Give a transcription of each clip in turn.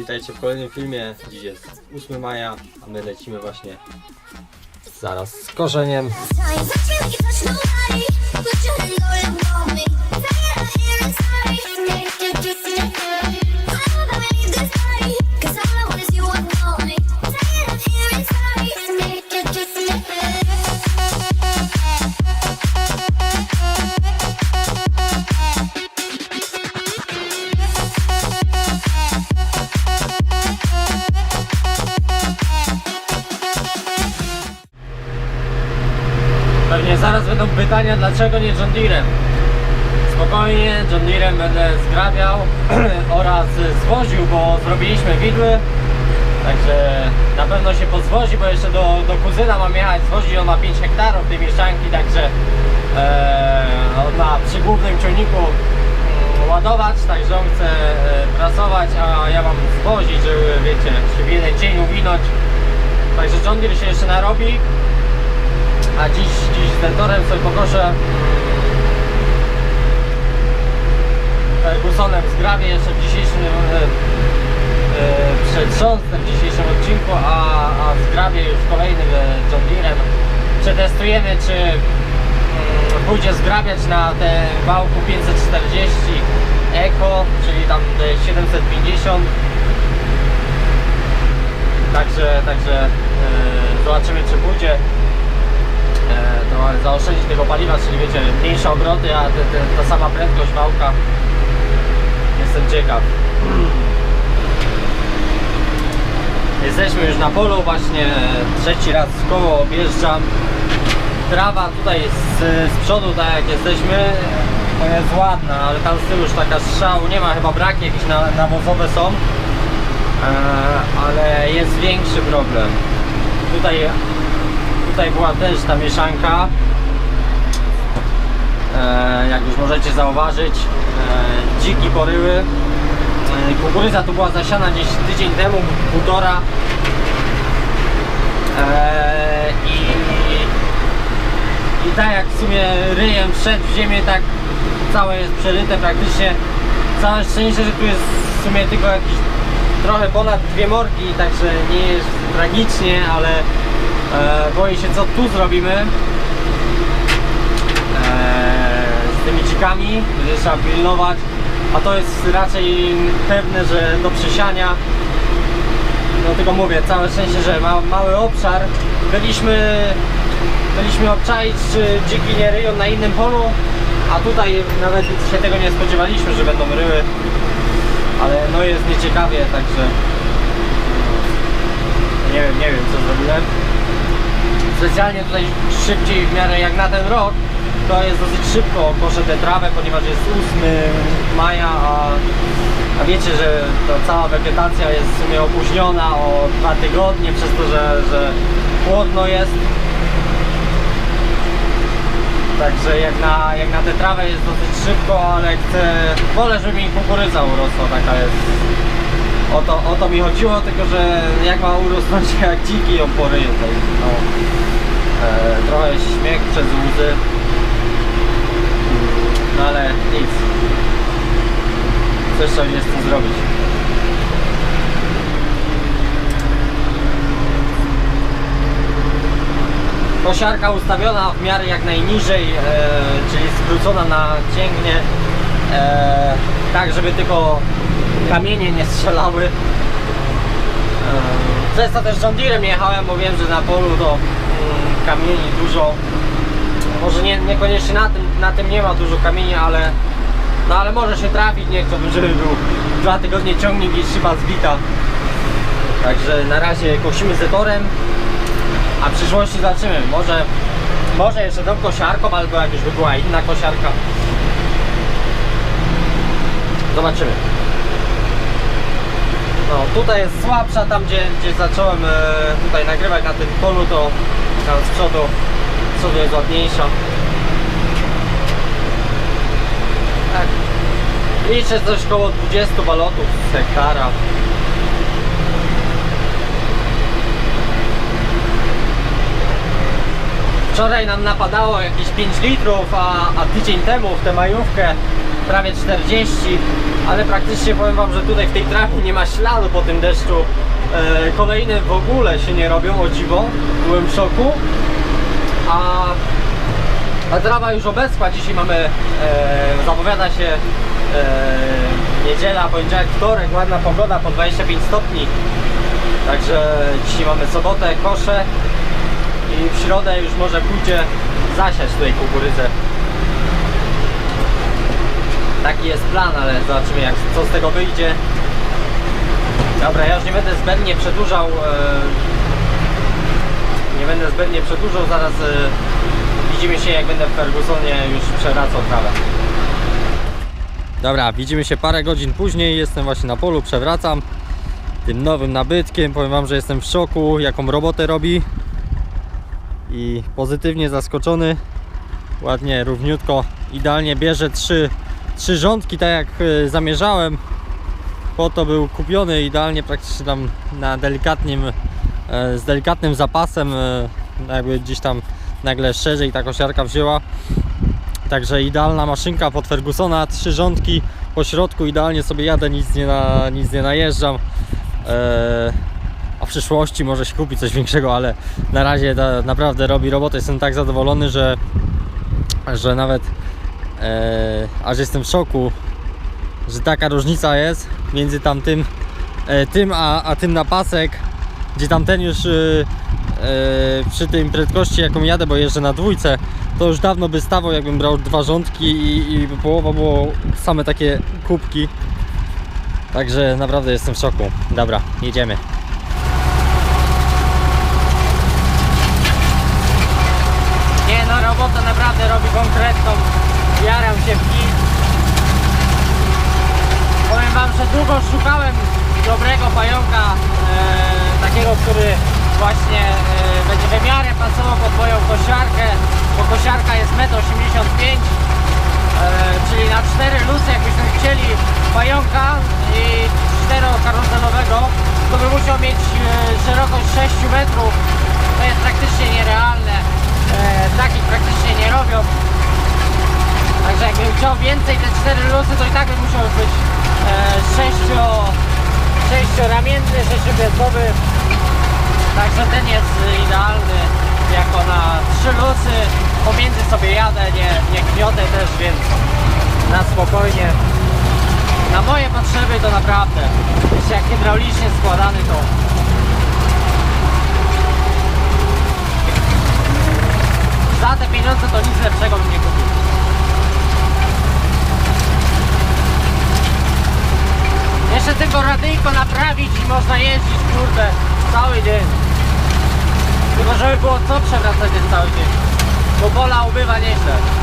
Witajcie w kolejnym filmie. Dziś jest 8 maja, a my lecimy właśnie zaraz z korzeniem. Pewnie zaraz będą pytania, dlaczego nie John Deerem. Spokojnie, John Deerem będę zgrabiał oraz zwoził, bo zrobiliśmy widły. Także na pewno się pozwozi, bo jeszcze do, do kuzyna mam jechać zwozić, on ma 5 hektarów tej mieszanki, także e, on ma przy głównym ciągniku mm, ładować, także on chce e, prasować, a ja mam zwozić, żeby wiecie, się w jeden dzień uwinąć. Także John Deere się jeszcze narobi, a dziś, dziś z Dentorem sobie pokoszę mm, Fergusonem zgrabię jeszcze w dzisiejszym e, e, przetrząsnę w dzisiejszym odcinku, a, a zgrabię już kolejnym e, John Deerem. Przetestujemy czy mm, pójdzie zgrabiać na ten wałku 540 Eco, czyli tam e, 750 Także, także e, zobaczymy czy pójdzie zaoszczędzić tego paliwa, czyli wiecie, mniejsze obroty, a te, te, ta sama prędkość wałka. Jestem ciekaw. Jesteśmy już na polu, właśnie trzeci raz w koło objeżdżam. Trawa tutaj z, z przodu, tak jak jesteśmy, to jest ładna, ale tam z tyłu już taka strzał, nie ma chyba braki, jakieś na, nawozowe są. E, ale jest większy problem. Tutaj, tutaj była też ta mieszanka. E, jak już możecie zauważyć, e, dziki poryły. E, kukurydza tu była zasiana gdzieś tydzień temu, półtora. I, I tak jak w sumie ryjem wszedł w ziemię, tak całe jest przeryte praktycznie. Całe szczęście, że tu jest w sumie tylko jakiś trochę ponad dwie morki, także nie jest tragicznie, ale e, boję się co tu zrobimy. E, z tymi dzikami, będzie trzeba pilnować, a to jest raczej pewne, że do przysiania no mówię, całe szczęście, że ma mały obszar. Byliśmy byliśmy obczaić czy dziki nie ryją na innym polu a tutaj nawet się tego nie spodziewaliśmy, że będą ryły. Ale no jest nieciekawie, także nie wiem, nie wiem co zrobiłem. Specjalnie tutaj szybciej w miarę jak na ten rok, to jest dosyć szybko tę trawę, ponieważ jest 8 maja, a, a wiecie, że ta cała wegetacja jest w sumie opóźniona o dwa tygodnie przez to, że, że chłodno jest. Także jak na, jak na tę trawę jest dosyć szybko, ale chcę, wolę, żeby mi kukurydza urosła, taka jest. O to, o to mi chodziło, tylko że jak ma urosnąć jak dziki ją poryje, to no, e, trochę śmiech przez łzy. No ale nic. Coś z tym zrobić. kosiarka ustawiona w miarę jak najniżej, e, czyli skrócona na cięgnie, e, tak żeby tylko kamienie nie strzelały. Często też John Deerem jechałem, bo wiem, że na polu to mm, kamieni dużo. Może nie, niekoniecznie na tym, na tym nie ma dużo kamieni, ale no ale może się trafić, nie chciałbym, żeby był dwa tygodnie ciągnik i szyba zbita. Także na razie kosimy zetorem, a w przyszłości zobaczymy. Może, może jeszcze tą kosiarką, albo jak już by była inna kosiarka. Zobaczymy. No tutaj jest słabsza, tam gdzie, gdzie zacząłem e, tutaj nagrywać na tym polu, to tam z przodu, z przodu jest ładniejsza. Tak. Liczę coś koło 20 balotów z hektara. Wczoraj nam napadało jakieś 5 litrów, a, a tydzień temu w tę majówkę prawie 40, ale praktycznie powiem wam, że tutaj w tej trawie nie ma śladu po tym deszczu. E, kolejne w ogóle się nie robią, o dziwo, byłem w szoku. A, a trawa już obeschła, dzisiaj mamy, e, zapowiada się e, niedziela, poniedziałek, wtorek, ładna pogoda po 25 stopni. Także dzisiaj mamy sobotę, kosze i w środę już może pójdzie zasiać tutaj kukurydzę. Taki jest plan, ale zobaczymy jak, co z tego wyjdzie. Dobra, ja już nie będę zbędnie przedłużał. E, nie będę zbędnie przedłużał, zaraz e, widzimy się jak będę w Fergusonie już przewracał trawę. Dobra, widzimy się parę godzin później, jestem właśnie na polu, przewracam tym nowym nabytkiem. Powiem Wam, że jestem w szoku, jaką robotę robi i pozytywnie zaskoczony. Ładnie, równiutko, idealnie bierze trzy, trzy rządki, tak jak e, zamierzałem. Po to był kupiony idealnie praktycznie tam na delikatnym, e, z delikatnym zapasem, e, jakby gdzieś tam nagle szerzej ta kosiarka wzięła. Także idealna maszynka pod Fergusona, trzy rządki po środku, idealnie sobie jadę, nic nie, na, nic nie najeżdżam. A w przyszłości może się kupi coś większego, ale na razie ta, naprawdę robi robotę. Jestem tak zadowolony, że, że nawet eee, aż jestem w szoku, że taka różnica jest między tamtym e, tym a, a tym na pasek, gdzie tamten już e, e, przy tej prędkości jaką jadę, bo jeżdżę na dwójce, to już dawno by stawał jakbym brał dwa rządki i, i połowa było same takie kubki. Także naprawdę jestem w szoku. Dobra, jedziemy. Nie no, robota naprawdę robi konkretną. Jaram się w nich. Powiem wam, że długo szukałem dobrego pająka, e, takiego, który właśnie e, będzie wymiarem pasował pod moją kosiarkę, bo kosiarka jest 1,85 m, e, czyli na 4 lusy jakbyśmy chcieli pająka i czterokaruzelowego, to by musiał mieć e, szerokość 6 metrów, to jest praktycznie nierealne, e, takich praktycznie nie robią, Także jakbym chciał więcej te cztery lusy, to i tak by musiał być e, sześcio, sześcioramienny, sześciogwiazdowy. Także ten jest idealny jako na trzy lusy. Pomiędzy sobie jadę, nie, nie gniotę też, więc na spokojnie. Na moje potrzeby to naprawdę. Jeszcze jak hydraulicznie składany to za te pieniądze to nic lepszego bym nie kupił. Jeszcze tylko radyjko naprawić i można jeździć, kurde, cały dzień. Tylko żeby było co przewracać cały dzień. Bo pola ubywa nieźle.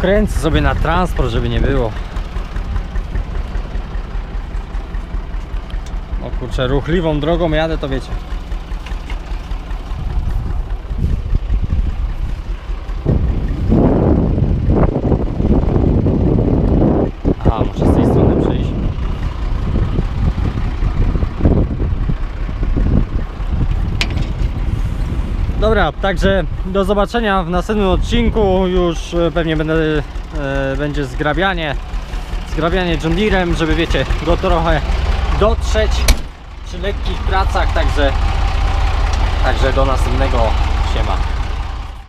Okręcę sobie na transport, żeby nie było. O kurczę, ruchliwą drogą jadę, to wiecie. A, muszę z tej strony przejść. Dobra, także do zobaczenia w następnym odcinku. Już e, pewnie będę, e, będzie zgrabianie, zgrabianie John Deerem, żeby wiecie, go trochę dotrzeć przy lekkich pracach, także, także do następnego siema.